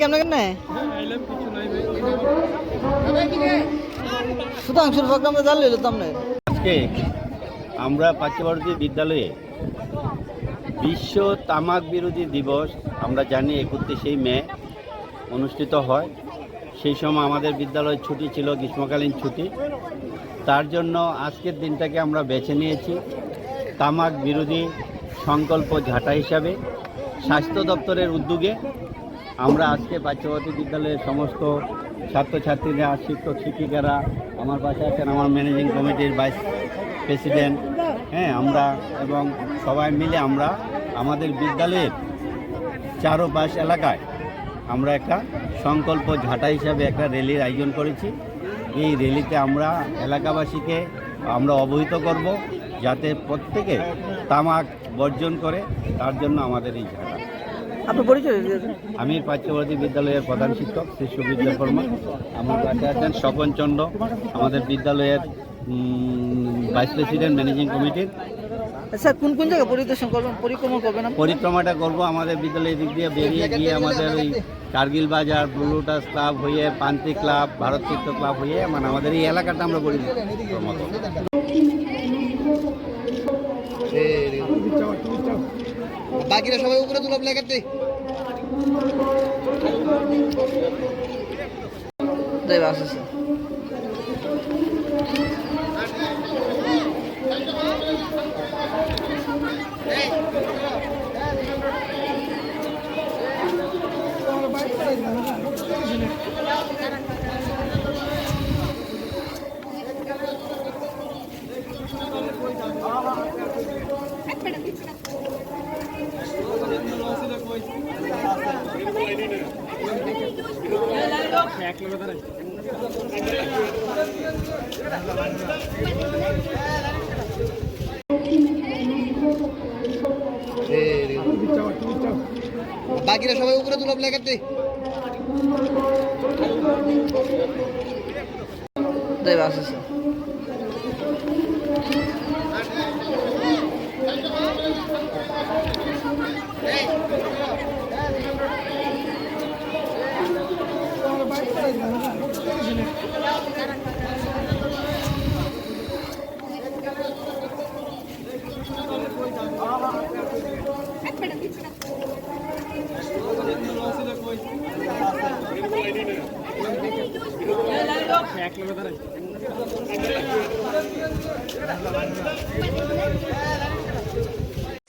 কেমনে কেমনে? সুধাংশুর প্রোগ্রামে জানলে আজকে আমরা পার্শ্ববর্তী বিদ্যালয়ে বিশ্ব তামাক বিরোধী দিবস আমরা জানি একত্রিশে মে অনুষ্ঠিত হয়। সেই সময় আমাদের বিদ্যালয় ছুটি ছিল, গ্রীষ্মকালীন ছুটি। তার জন্য আজকের দিনটাকে আমরা বেছে নিয়েছি তামাক বিরোধী সংকল্প ঝাঁটা হিসাবে। স্বাস্থ্য দপ্তরের উদ্যোগে আমরা আজকে পার্শ্ববর্তী বিদ্যালয়ের সমস্ত ছাত্রছাত্রীরা, শিক্ষক, শিক্ষিকারা আমার পাশে আছেন আমার ম্যানেজিং কমিটির ভাইস প্রেসিডেন্ট হ্যাঁ আমরা এবং সবাই মিলে আমরা আমাদের বিদ্যালয়ের চারোপাশ এলাকায় আমরা একটা সংকল্প ঝাঁটা হিসাবে একটা র্যালির আয়োজন করেছি। এই র্যালিতে আমরা এলাকাবাসীকে আমরা অবহিত করব যাতে প্রত্যেকে তামাক বর্জন করে, তার জন্য আমাদের এই ঝাঁটা। আপনার পরিচয় আমি পার্শ্ববর্তী বিদ্যালয়ের প্রধান শিক্ষক শ্রী সুবিদ্যা শর্মা আমার কাছে আছেন স্বপন চন্দ্র আমাদের বিদ্যালয়ের ভাইস প্রেসিডেন্ট ম্যানেজিং কমিটির স্যার কোন কোন জায়গায় পরিদর্শন করবেন পরিক্রমা করবেন পরিক্রমাটা করব আমাদের বিদ্যালয়ের দিক দিয়ে বেরিয়ে গিয়ে আমাদের ওই কার্গিল বাজার ব্লুটাস ক্লাব হয়ে পান্তি ক্লাব ভারত তীর্থ ক্লাব হয়ে মানে আমাদের এই এলাকাটা আমরা পরিক্রমা করব বাকিরা সবাই উপরে তুলো প্লেকারটি যাই বা আসছে বাকিরা সবাই উপরে তুলো প্লেকারটি যাই বা sir